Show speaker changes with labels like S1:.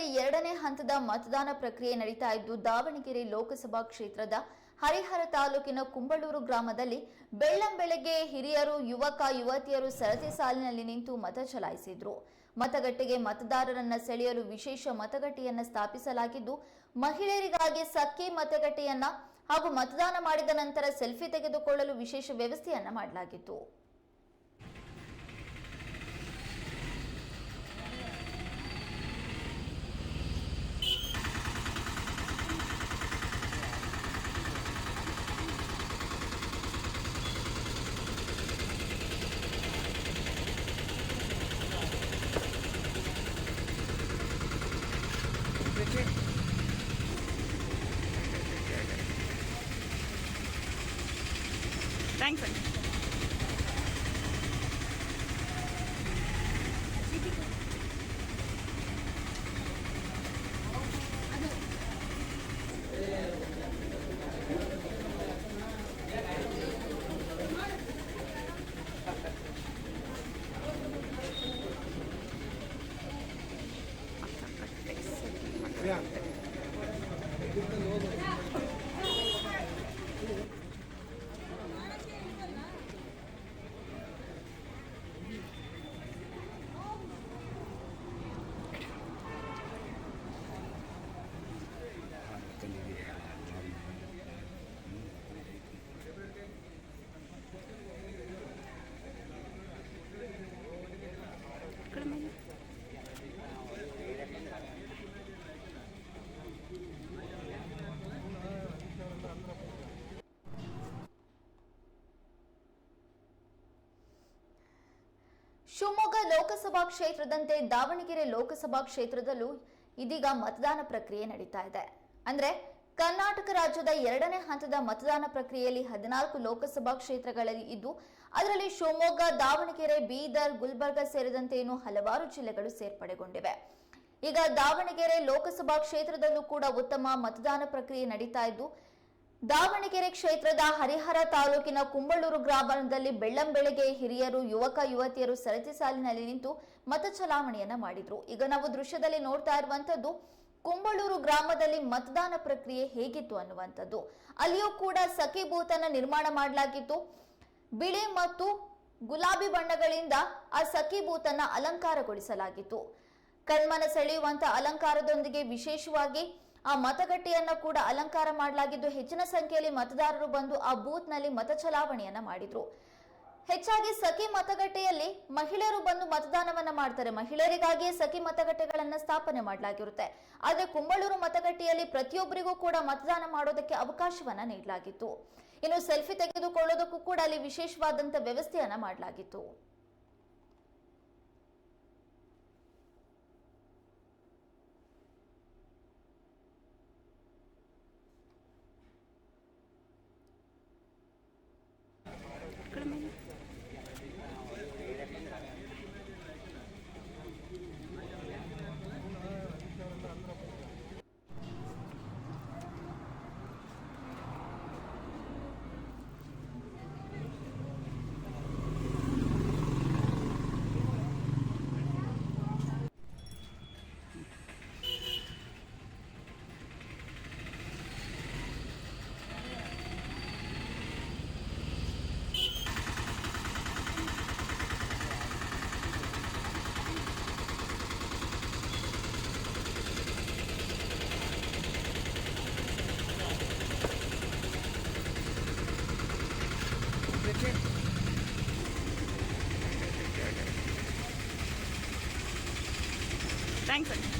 S1: ಶಿವಮೊಗ್ಗದಲ್ಲಿ ಎರಡನೇ ಹಂತದ ಮತದಾನ ಪ್ರಕ್ರಿಯೆ ನಡೀತಾ ಇದ್ದು, ದಾವಣಗೆರೆ ಲೋಕಸಭಾ ಕ್ಷೇತ್ರದ ಹರಿಹರ ತಾಲೂಕಿನ ಕುಂಬಳೂರು ಗ್ರಾಮದಲ್ಲಿ ಬೆಳ್ಳಂಬೆಳಗ್ಗೆ ಹಿರಿಯರು, ಯುವಕ, ಯುವತಿಯರು ಸರತಿ ಸಾಲಿನಲ್ಲಿ ನಿಂತು ಮತ ಚಲಾಯಿಸಿದ್ರು. ಮತಗಟ್ಟೆಗೆ ಮತದಾರರನ್ನ ಸೆಳೆಯಲು ವಿಶೇಷ ಮತಗಟ್ಟೆಯನ್ನ ಸ್ಥಾಪಿಸಲಾಗಿದ್ದು, ಮಹಿಳೆಯರಿಗಾಗಿ ಸಖಿ ಮತಗಟ್ಟೆಯನ್ನ ಹಾಗೂ ಮತದಾನ ಮಾಡಿದ ನಂತರ ಸೆಲ್ಫಿ ತೆಗೆದುಕೊಳ್ಳಲು ವಿಶೇಷ ವ್ಯವಸ್ಥೆಯನ್ನ ಮಾಡಲಾಗಿತ್ತು.
S2: థ్యాంక్స్ అండి Yeah.
S1: ಶಿವಮೊಗ್ಗ ಲೋಕಸಭಾ ಕ್ಷೇತ್ರದಂತೆ ದಾವಣಗೆರೆ ಲೋಕಸಭಾ ಕ್ಷೇತ್ರದಲ್ಲೂ ಇದೀಗ ಮತದಾನ ಪ್ರಕ್ರಿಯೆ ನಡೀತಾ ಇದೆ. ಅಂದ್ರೆ ಕರ್ನಾಟಕ ರಾಜ್ಯದ ಎರಡನೇ ಹಂತದ ಮತದಾನ ಪ್ರಕ್ರಿಯೆಯಲ್ಲಿ ಹದಿನಾಲ್ಕು ಲೋಕಸಭಾ ಕ್ಷೇತ್ರಗಳಲ್ಲಿ ಇದ್ದು, ಅದರಲ್ಲಿ ಶಿವಮೊಗ್ಗ, ದಾವಣಗೆರೆ, ಬೀದರ್, ಗುಲ್ಬರ್ಗ ಸೇರಿದಂತೆ ಇನ್ನು ಹಲವಾರು ಜಿಲ್ಲೆಗಳು ಸೇರ್ಪಡೆಗೊಂಡಿವೆ. ಈಗ ದಾವಣಗೆರೆ ಲೋಕಸಭಾ ಕ್ಷೇತ್ರದಲ್ಲೂ ಕೂಡ ಉತ್ತಮ ಮತದಾನ ಪ್ರಕ್ರಿಯೆ ನಡೀತಾ ಇದ್ದು ದಾವಣಗೆರೆ ಕ್ಷೇತ್ರದ ಹರಿಹರ ತಾಲೂಕಿನ ಕುಂಬಳೂರು ಗ್ರಾಮದಲ್ಲಿ ಬೆಳ್ಳಂಬೆಳಗ್ಗೆ ಹಿರಿಯರು, ಯುವಕ, ಯುವತಿಯರು ಸರತಿ ಸಾಲಿನಲ್ಲಿ ನಿಂತು ಮತ ಚಲಾವಣೆಯನ್ನ ಮಾಡಿದ್ರು. ಈಗ ನಾವು ದೃಶ್ಯದಲ್ಲಿ ನೋಡ್ತಾ ಇರುವಂತದ್ದು ಕುಂಬಳೂರು ಗ್ರಾಮದಲ್ಲಿ ಮತದಾನ ಪ್ರಕ್ರಿಯೆ ಹೇಗಿತ್ತು ಅನ್ನುವಂಥದ್ದು. ಅಲ್ಲಿಯೂ ಕೂಡ ಸಖಿ ಬೂತನ್ನ ನಿರ್ಮಾಣ ಮಾಡಲಾಗಿತ್ತು. ಬಿಳಿ ಮತ್ತು ಗುಲಾಬಿ ಬಣ್ಣಗಳಿಂದ ಆ ಸಖಿ ಬೂತನ್ನ ಅಲಂಕಾರಗೊಳಿಸಲಾಗಿತ್ತು. ಕಣ್ಮನ ಸೆಳೆಯುವಂತ ಅಲಂಕಾರದೊಂದಿಗೆ ವಿಶೇಷವಾಗಿ ಆ ಮತಗಟ್ಟೆಯನ್ನ ಕೂಡ ಅಲಂಕಾರ ಮಾಡಲಾಗಿದ್ದು ಹೆಚ್ಚಿನ ಸಂಖ್ಯೆಯಲ್ಲಿ ಮತದಾರರು ಬಂದು ಆ ಬೂತ್ನಲ್ಲಿ ಮತ ಚಲಾವಣೆಯನ್ನ ಮಾಡಿದ್ರು. ಹೆಚ್ಚಾಗಿ ಸಖಿ ಮತಗಟ್ಟೆಯಲ್ಲಿ ಮಹಿಳೆಯರು ಬಂದು ಮತದಾನವನ್ನ ಮಾಡ್ತಾರೆ. ಮಹಿಳೆಯರಿಗಾಗಿಯೇ ಸಖಿ ಮತಗಟ್ಟೆಗಳನ್ನ ಸ್ಥಾಪನೆ ಮಾಡಲಾಗಿರುತ್ತೆ. ಆದ್ರೆ ಕುಂಬಳೂರು ಮತಗಟ್ಟೆಯಲ್ಲಿ ಪ್ರತಿಯೊಬ್ಬರಿಗೂ ಕೂಡ ಮತದಾನ ಮಾಡೋದಕ್ಕೆ ಅವಕಾಶವನ್ನ ನೀಡಲಾಗಿತ್ತು. ಇನ್ನು ಸೆಲ್ಫಿ ತೆಗೆದುಕೊಳ್ಳೋದಕ್ಕೂ ಕೂಡ ಅಲ್ಲಿ ವಿಶೇಷವಾದಂತ ವ್ಯವಸ್ಥೆಯನ್ನ ಮಾಡಲಾಗಿತ್ತು.
S2: ಥ್ಯಾಂಕ್ಸ್ ಅಣ್ಣ